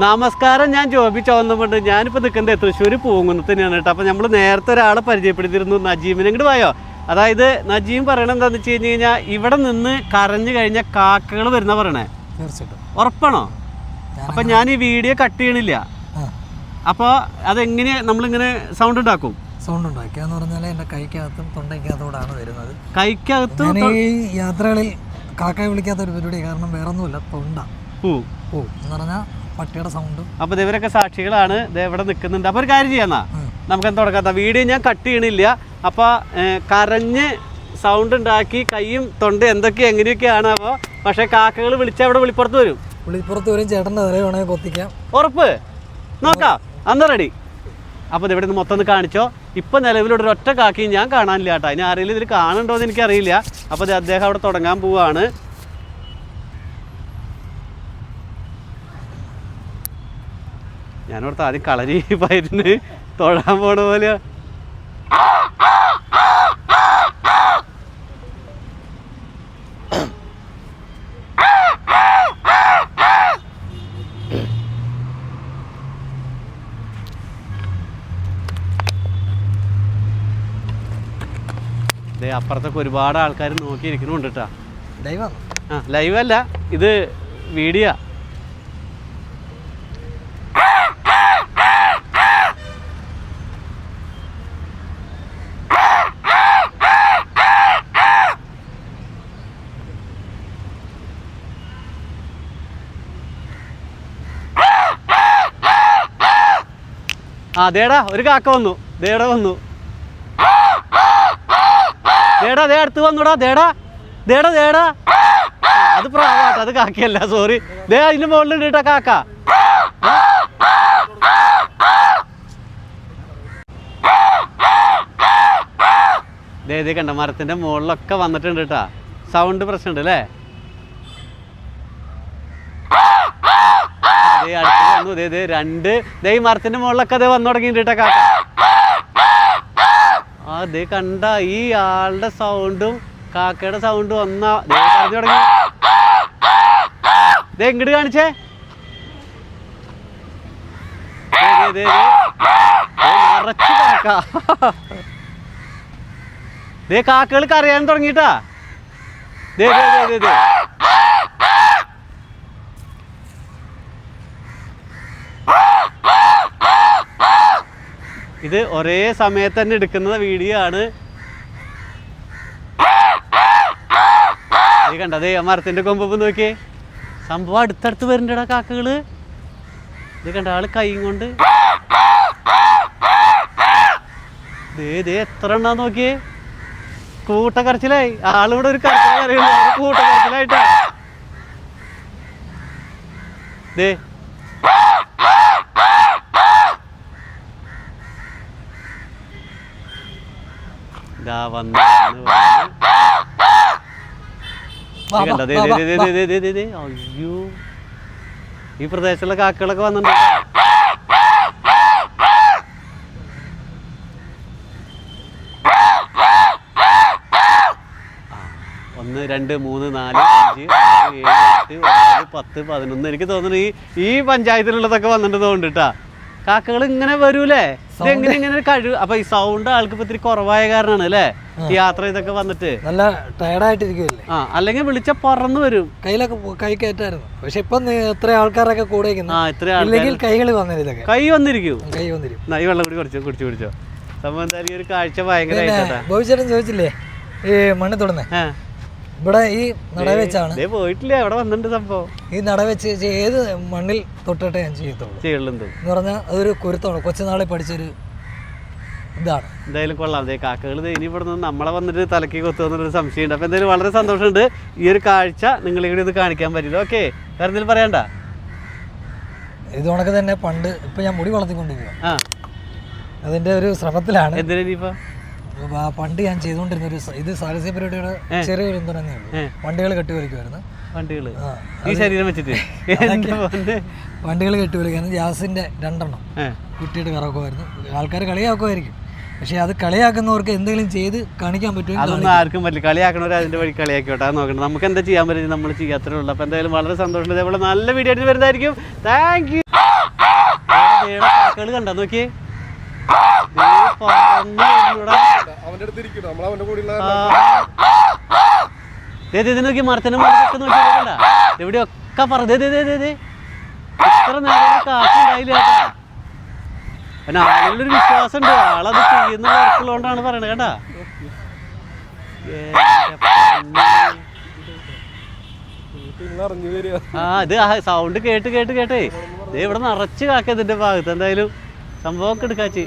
നമസ്കാരം ഞാൻ ജോബി ചോന്നുമുണ്ട്. ഞാനിപ്പോൾ നിൽക്കുന്നത് തൃശ്ശൂർ പൂങ്കുന്നത്തിനാണ് കേട്ടോ. അപ്പോൾ നമ്മൾ നേരത്തെ ഒരാളെ പരിചയപ്പെടുത്തിയിരുന്നു നജീമിനെ ഇങ്ങോട്ട് പോയോ അതായത് നജീം പറയണത് എന്താണെന്ന് വെച്ച് കഴിഞ്ഞ് കഴിഞ്ഞാൽ ഇവിടെ നിന്ന് കരഞ്ഞു കഴിഞ്ഞാൽ കാക്കകൾ വരുന്ന പറയണേ? തീർച്ചയായിട്ടും. ഉറപ്പാണോ? അപ്പം ഞാൻ ഈ വീഡിയോ കട്ട് ചെയ്യണില്ല. അപ്പോൾ അതെങ്ങനെ നമ്മളിങ്ങനെ സൗണ്ട് ഉണ്ടാക്കും? സൗണ്ട് ഉണ്ടാക്കുക എന്ന് പറഞ്ഞാൽ എന്റെ കൈക്കകത്തും തൊണ്ടയ്ക്കകത്തോടാണ് വരുന്നത്. കൈക്കകത്ത് ഞാൻ ഈ യാത്രകളിൽ കാക്കയെ വിളിക്കാത്ത ഒരു പരിപാടി കാരണം വേറെ ഒന്നുമില്ല തൊണ്ട. പൂ. ഓ എന്ന് പറഞ്ഞാൽ പട്ടിയുടെ സൗണ്ടും. അപ്പോൾ ഇവരൊക്കെ സാക്ഷികളാണ്. ഇവിടെ നിൽക്കുന്നുണ്ട് അപ്പോൾ ഒരു കാര്യം ചെയ്യാന്നാ? നമുക്ക് എന്താ തുടങ്ങാത്ത വീഡിയോ ഞാൻ കട്ട് ചെയ്യണില്ല. അപ്പോൾ കരഞ്ഞ് സൗണ്ട് ഉണ്ടാക്കി കൈയും തൊണ്ട എന്തൊക്കെ എങ്ങനെയൊക്കെയാണ് അപ്പോൾ പക്ഷേ കാക്കകൾ വിളിച്ചാൽ അവിടെ വിളിപ്പുറത്ത് വരും. വിളിപ്പുറത്ത് വരും. ചേട്ടന്റെ തലയിൽ വേണമെങ്കിൽ കൊത്തിക്കാം. ഉറപ്പ്? നോക്കാം. അന്ന് റെഡി. അപ്പോൾ ഇവിടെ നിന്ന് മൊത്തം ഒന്ന് കാണിച്ചോ. ഇപ്പൊ നിലവിലൂടെ ഒറ്റ കാക്കി ഞാൻ കാണാനില്ല കേട്ടോ ഇനി ആരെങ്കിലും ഇതിൽ കാണുന്നുണ്ടോ എന്ന് എനിക്കറിയില്ല. അപ്പോൾ ദേ അദ്ദേഹം അവിടെ തുടങ്ങാൻ പോവാണ്. ഞാനോടത്ത് ആദ്യം കളരി പയറ്റിന് തൊഴാൻ പോണ പോലെ ദേ അപ്പുറത്തൊക്കെ ഒരുപാട് ആൾക്കാർ നോക്കിയിരിക്കുന്നുണ്ട് കേട്ടോ ലൈവ് ആ ലൈവ് അല്ല ഇത് വീഡിയോ. ആ ദേടാ ഒരു കാക്ക വന്നു. ദേട വന്നു. ദേടാ ദേ അടുത്ത് വന്നുടാ ദേടാ. ദേടാ ദേടാ. അത് പ്രാവാട്ടോ അത് കാക്കയല്ല സോറി ദേ അതിന്റെ മുകളിലുണ്ട് കേട്ടോ കാക്ക. ദേ ദേ കണ്ട മരത്തിന്റെ മുകളിലൊക്കെ വന്നിട്ടുണ്ട് കേട്ടാ. സൗണ്ട് പ്രശ്നമുണ്ട് അല്ലേ? ദേ ദേ രണ്ട്. ദേ മരത്തിന്റെ മുകളിലൊക്കെ ദേ വന്നു തുടങ്ങിയിട്ട് കാക്ക. ആ ദേ കണ്ട ഈ ആളുടെ സൗണ്ടും കാക്കയുടെ സൗണ്ടും ഒന്നാ. പറഞ്ഞു തുടങ്ങി. ദേ ഇങ്ങോട്ട് കാണിച്ചേ. നിറച്ച് കാക്ക. ദേ കാക്കകൾ കരയാൻ തുടങ്ങിട്ടാ ദേ ദേ ദേ ദേ. ഇത് ഒരേ സമയത്ത് തന്നെ എടുക്കുന്ന വീഡിയോ ആണ്. കണ്ടത് മരത്തിന്റെ കൊമ്പ് നോക്കിയേ. സംഭവം അടുത്തടുത്ത് വരുന്നുണ്ടടാ കാക്കകൾ. ഇത് കണ്ട? ആൾ കൈയും കൊണ്ട്. ദേ എത്ര എണ്ണാ നോക്കിയേ. കൂട്ടക്കരച്ചിലായി. ആളിവിടെ ഒരു കരച്ചിലറിയുള്ളൂ കൂട്ടക്കരച്ചിലായിട്ടാ. ദേ ഇതാ വന്ന്. അയ്യോ. ഈ പ്രദേശത്തുള്ള കാക്കകളൊക്കെ വന്നിട്ടുണ്ട്. ഒന്ന് രണ്ട് മൂന്ന് നാല് അഞ്ച് ഏഴ് എട്ട് ഒമ്പത് പത്ത് പതിനൊന്ന്. എനിക്ക് തോന്നുന്നു ഈ ഈ പഞ്ചായത്തിലുള്ളതൊക്കെ വന്നിട്ട് തോന്നുന്നുണ്ട് കേട്ടാ കാക്കകൾ ഇങ്ങനെ വരൂലേ? ഇതെങ്ങനെ എങ്ങനെ ഇങ്ങനെ ഒരു കഴിവ്? അപ്പൊ ഈ സൗണ്ട് ആൾക്ക് ഇപ്പൊ ഇത്തിരി കുറവായ കാരണമാണ് അല്ലേ? യാത്ര ഇതൊക്കെ വന്നിട്ട്. നല്ല ടയർഡായിട്ടിരിക്കുമല്ലേ ആ അല്ലെങ്കിൽ വിളിച്ച പറന്ന് വരും. കയ്യിലൊക്കെ കൈ കയറ്റായിരുന്നു. പക്ഷെ ഇപ്പൊ ഇത്ര എത്ര ആൾക്കാരൊക്കെ കൂടെ ആ ഇത്ര ആൾക്കാർ ഇല്ലെങ്കിൽ കൈകൾ വന്നില്ല ഇതൊക്കെ കൈ വന്നിരിക്കും. കൈ വന്നിരിക്കും. ഈ വെള്ളം കൂടി കുടിച്ചോ കുടിച്ചു കുടിച്ചോ. സംഭവം എന്തായാലും ഒരു കാഴ്ച ഭയങ്കര ഭവിച്ചേട്ടൻ ചോദിച്ചില്ലേ? ഈ മണ്ണ് തൊടുന്നേ? ഇവിടെ ഈ നടവെച്ചാണ് പോയിട്ടില്ല? അവിടെ വന്നിട്ടുണ്ട് സംഭവം. ഈ നടവെച്ച് ഏത് മണ്ണിൽ തൊട്ടിട്ടേ ഞാൻ ചെയ്യത്തുള്ളൂ. എന്ന് പറഞ്ഞാൽ അതൊരു കുരുത്താണ് കൊച്ചുനാളെ പഠിച്ചൊരു ഇതാണ്. എന്തായാലും കൊള്ളാം. അതെ കാക്കകൾ ഇനി ഇവിടെ നിന്ന് നമ്മളെ വന്നിട്ട് തലക്കി കൊത്തു കൊത്തുമെന്നൊരു സംശയമുണ്ട്. അപ്പോൾ എന്തായാലും വളരെ സന്തോഷമുണ്ട്. ഈ ഒരു കാഴ്ച നിങ്ങൾ കൂടി ഇത് കാണിക്കാൻ പറ്റില്ല ഓക്കെ വേറെ എന്തെങ്കിലും പറയണ്ട? ഇത് കണക്ക് തന്നെ പണ്ട് ഇപ്പം ഞാൻ മുടി വളർത്തിക്കൊണ്ടിരിക്കുക അതിന്റെ അതിന്റെ ഒരു ശ്രമത്തിലാണ്. എന്തിനാ ഇനിയിപ്പോൾ ആ പണ്ട് ഞാൻ ചെയ്തുകൊണ്ടിരുന്ന ഒരു ഇത് സാരസ്യ പരിപാടിയുടെ ചെറിയൊരു എന്തുതന്നെ ഉള്ളൂ. വണ്ടികൾ കെട്ടിവലിക്കുമായിരുന്നു വണ്ടികൾ ഈ ശരീരം വെച്ചിട്ട്? വണ്ടികൾ കെട്ടിവലിക്കായിരുന്നു ജാസിന്റെ രണ്ടെണ്ണം. കുട്ടിയിട്ട് കറക്കുമായിരുന്നു ആൾക്കാർ കളിയാക്കുമായിരിക്കും. പക്ഷെ അത് കളിയാക്കുന്നവർക്ക് എന്തെങ്കിലും ചെയ്ത് കാണിക്കാൻ പറ്റും അതൊന്നും ആർക്കും പറ്റില്ല. കളിയാക്കണവർ അതിന്റെ വഴി കളിയാക്കിയോട്ടെ അത് നോക്കണം നമുക്ക് എന്താ ചെയ്യാൻ പറ്റും? നമ്മൾ ചെയ്യാത്തേ ഉള്ളൂ. അപ്പോൾ എന്തായാലും വളരെ സന്തോഷം. ഇതേപോലെ നല്ല വീഡിയോ ആയിട്ട് വരുന്നതായിരിക്കും. താങ്ക് യു കണ്ടോ? നോക്കിയേ. പറന്ന്. നോക്കി മുകളിലൊക്കെ ഇത്ര നേരം കേട്ടാ. പിന്നെ ആളുകളൊരു വിശ്വാസം ഉണ്ട് ആളത് ചെയ്യുന്ന വർക്കുള്ളതുകൊണ്ടാണ് പറയണത് കേട്ടാ. ആ ഇത് സൗണ്ട് കേട്ട് കേട്ട് കേട്ടേ. ദേ ഇവിടെ നിറച്ച് കാക്കതിന്റെ ഭാഗത്ത്. എന്തായാലും സംഭവമൊക്കെ എടുക്കാച്ചി.